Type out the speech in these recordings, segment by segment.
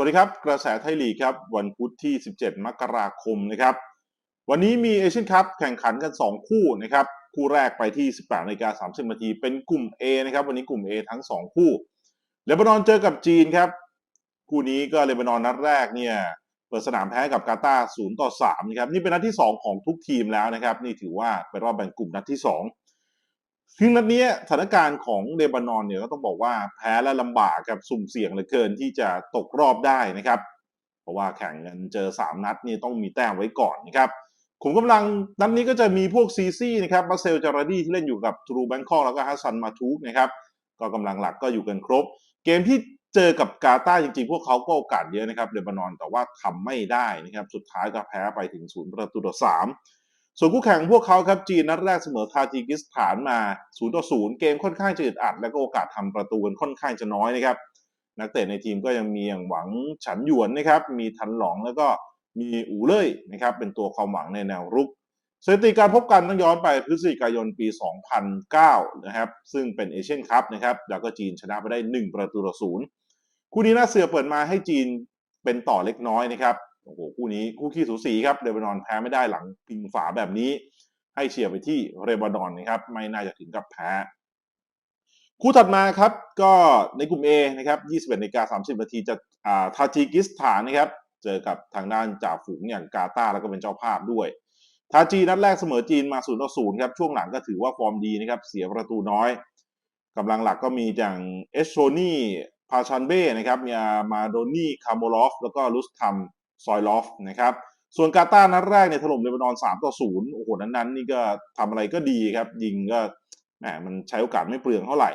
วัสดีครับ กระแสไทยลีกครับ วันพุธที่ 17 มกราคมนะครับ วันนี้มีเอเชียนคัพแข่งขันกัน 2 คู่นะครับ คู่แรกไปที่ 18นาฬิกา30นาทีเป็นกลุ่ม A นะครับ วันนี้กลุ่ม A ทั้ง 2 คู่เลบานอนเจอกับจีนครับ คู่นี้ก็เลบานอนนัดแรกเนี่ยเปิดสนามแพ้กับกาตาร์0ต่อ3นะครับนี่เป็นนัดที่ 2 ของทุกทีมแล้วนะครับ นี่ถือว่าเป็นรอบแบ่งกลุ่มนัดที่ 2 ซึ่งนัดนี้สถานการณ์ของเลบานอนเนี่ยก็ต้องบอกว่าแพ้และลำบากกับสุ่มเสี่ยงเหลือเกินที่จะตกรอบได้นะครับ เพราะว่าแข่งกันเจอ 3 นัดนี่ต้องมีแต้มไว้ก่อนนะครับขุมกำลังนัดนี้ก็จะมีพวกซีซี่นะครับมาเซลจาราดีที่เล่นอยู่กับทรูแบงคอกแล้วก็ฮัสซันมาทูกนะครับก็กำลังหลักก็อยู่กันครบ เกมที่เจอกับกาตาจริงๆ พวกเขาก็โอกาสเยอะนะครับเลบานอนแต่ว่าทำไม่ได้นะครับสุดท้ายก็แพ้ไปถึงศูนย์ประตูต่อสาม ส่วนคู่แข่งพวกเขาครับจีนนัดแรกเสมอทาจิกิสถานมา0ต่อ0เกมค่อนข้างจะอึดอัด และก็โอกาสทำประตูกันค่อนข้างจะน้อยนะครับ นักเตะในทีมก็ยังมีอย่างหวังฉันหยวนนะครับมีทันหลองแล้วก็มีอูเล่ยนะครับเป็นตัวความหวังในแนวรุกสถิติการพบกันต้องย้อนไปพฤศจิกายนปี 2009 นะครับซึ่งเป็นเอเชียนคัพนะครับแล้วก็จีนชนะไปได้ 1 ประตูต่อศูนย์คู่นี้น่าเสือเปิดมาให้จีนเป็นต่อเล็กน้อยนะครับ โอ้โหคู่นี้คู่ขี้สูสีครับเลบานอนแพ้ไม่ได้หลังพิงฝาแบบนี้ ให้เชียร์ไปที่เลบานอนนะครับ ไม่น่าจะถึงกับแพ้ คู่ถัดมาครับ ก็ในกลุ่ม A นะครับ21นาฬิกา30นาทีจะอ่าทาจิกิสถานนะครับ เจอกับทางด้านจ่าฝูงอย่างกาตาร์แล้วก็เป็นเจ้าภาพด้วยทาจีนัดแรกเสมอจีนมา0ต่อ0ครับ ช่วงหลังก็ถือว่าฟอร์มดีนะครับ เสียประตูน้อยกำลังหลักก็มีอย่างเอชโชนี่ พาชันเบ้นะครับมีมาโดนี่ คาโมลอฟ แล้วก็ลุสทัม ซอยลอฟนะครับส่วนกาตาร์นัดแรกเนี่ยถล่มเลบานอน 3 ต่อ 0 โอ้โห นั้นๆ นี่ก็ทำอะไรก็ดีครับ ยิงก็แหมมันใช้โอกาสไม่เปลืองเท่าไหร่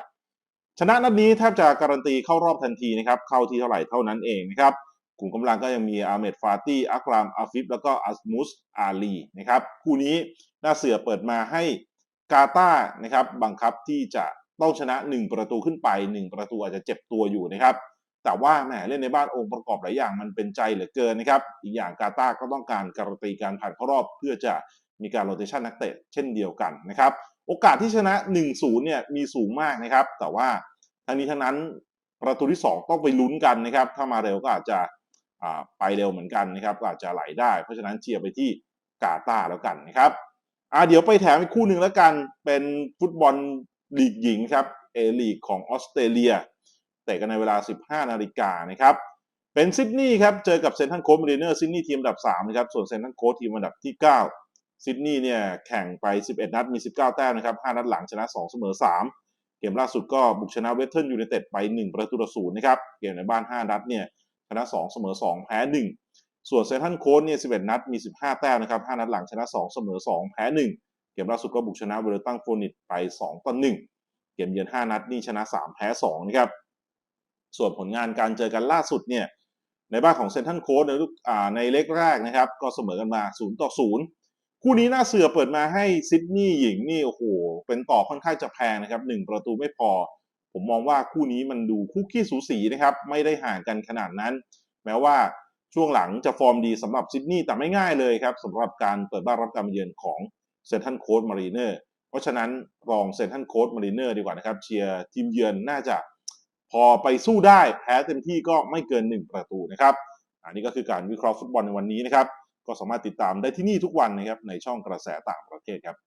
ชนะนัดนี้แทบจะการันตีเข้ารอบทันทีนะครับ เข้าที่เท่าไหร่เท่านั้นเองนะครับ กลุ่มกำลังก็ยังมีอาเมดฟาตี้อัครามอาฟิฟ แล้วก็อัสมุสอาลีนะครับ คู่นี้น่าเสือเปิดมาให้กาตาร์นะครับ บังคับที่จะต้องชนะ 1 ประตูขึ้นไป 1 ประตูอาจจะเจ็บตัวอยู่นะครับ แต่ว่าแหมเล่นในบ้านองค์ประกอบหลายอย่างมันเป็นใจเหลือเกินนะครับ อีกอย่างกาตาร์ก็ต้องการการันตีการผ่านเข้ารอบเพื่อจะมีการโรเตชันนักเตะเช่นเดียวกันนะครับ โอกาสที่ชนะ 1-0 เนี่ยมีสูงมากนะครับ แต่ว่าทั้งนี้ทั้งนั้นประตูที่ 2 ต้องไปลุ้นกันนะครับ ถ้ามาเร็วก็อาจจะไปเร็วเหมือนกันนะครับก็อาจจะไหลได้ เพราะฉะนั้นเชียร์ไปที่กาตาร์แล้วกันนะครับอ่าเดี๋ยวไปแถมอีกคู่หนึ่งแล้วกันเป็นฟุตบอลลีกหญิงครับเอลีกของออสเตรเลีย เตะกันในเวลา 15 นาฬิกานะครับเป็นซิดนีย์ครับเจอกับเซนทันโค้ดมารีเนอร์ซิดนีย์ทีมอันดับ3นะครับส่วนเซนทันโค้ดทีมอันดับที่ 9 ซิดนีย์เนี่ยแข่งไป 11 นัดมี 19 แต้มนะครับ 5 นัดหลังชนะ 2 เสมอ 3 เกมล่าสุดก็บุกชนะเวสเทิร์นยูไนเต็ดไป 1 ประตูต่อศูนย์นะครับเกมในบ้าน 5 นัดเนี่ยชนะ 2 เสมอ 2 แพ้ 1 ส่วนเซนทันโค้ดเนี่ย 11 นัดมี 15 แต้มนะครับ 5 นัดหลังชนะ 2 เสมอ 2 แพ้ 1 เกมล่าสุดก็บุกชนะเวลตันโฟนิตไป 2 ต่อ 1 เกมเยือน 5 นัดนี่ชนะ 3 แพ้ 2 นะครับ ส่วนผลงานการเจอกันล่าสุดเนี่ยในบ้านของเซนทันโค้ดในลูกในเล็กแรกนะครับ ก็เสมอกันมา 0 ต่อ 0 คู่นี้น่าเสือเปิดมาให้ซิดนีย์หญิงนี่โอ้โหเป็นต่อค่อนข้างจะแพงนะครับ1ประตูไม่พอ ผมมองว่าคู่นี้มันดูคู่ขี้สูสีนะครับไม่ได้ห่างกันขนาดนั้น แม้ว่าช่วงหลังจะฟอร์มดีสำหรับซิดนีย์แต่ไม่ง่ายเลยครับสำหรับการเปิดบ้านรับการเยือนของเซนทันโค้ดมารีเนอร์เพราะฉะนั้นรองเซนทันโค้ดมารีเนอร์ดีกว่านะครับเชียร์ทีมเยือนน่าจะ พอไปสู้ได้แพ้เต็มที่ก็ไม่เกิน 1 ประตูนะครับอันนี้ก็คือการวิเคราะห์ฟุตบอลในวันนี้นะครับ ก็สามารถติดตามได้ที่นี่ทุกวันนะครับในช่องกระแสต่างประเทศครับ